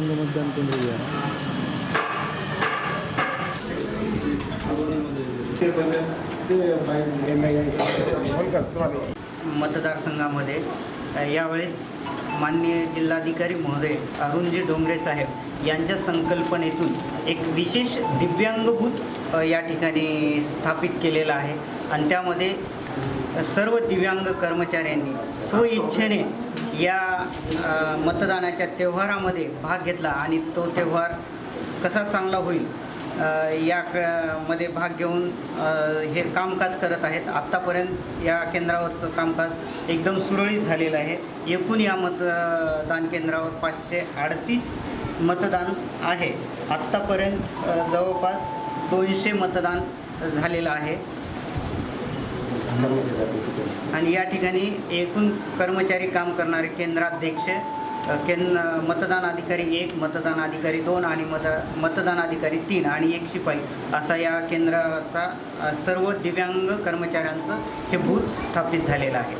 मतदान केंद्र मतदारसंघामध्ये यावेळेस मान्य जिल्हाधिकारी महोदय अरुणजी डोंगरे साहेब यांच्या संकल्पनेतून एक विशेष दिव्यांगभूत या ठिकाणी स्थापित केलेला आहे. आणि त्यामध्ये सर्व दिव्यांग कर्मचाऱ्यांनी स्वइच्छेने या मतदानाच्या त्योहारामध्ये भाग घेतला आणि तो त्योहार कसा चांगला होईल या क- मध्ये भाग घेऊन हे कामकाज करत आहेत. आत्तापर्यंत या केंद्रावरचं कामकाज एकदम सुरळीत झालेलं आहे. एकूण या मतदान केंद्रावर पाचशे अडतीस मतदान आहे. आत्तापर्यंत जवळपास दोनशे मतदान झालेलं आहे. आणि या ठिकाणी एकूण कर्मचारी काम करणारे केंद्राध्यक्ष केंद्र केंद मतदान अधिकारी एक मतदान अधिकारी दोन आणि मत मतदान अधिकारी तीन आणि एक शिपाई असा या केंद्राचा सर्व दिव्यांग कर्मचाऱ्यांचं हे बूथ स्थापित झालेलं आहे.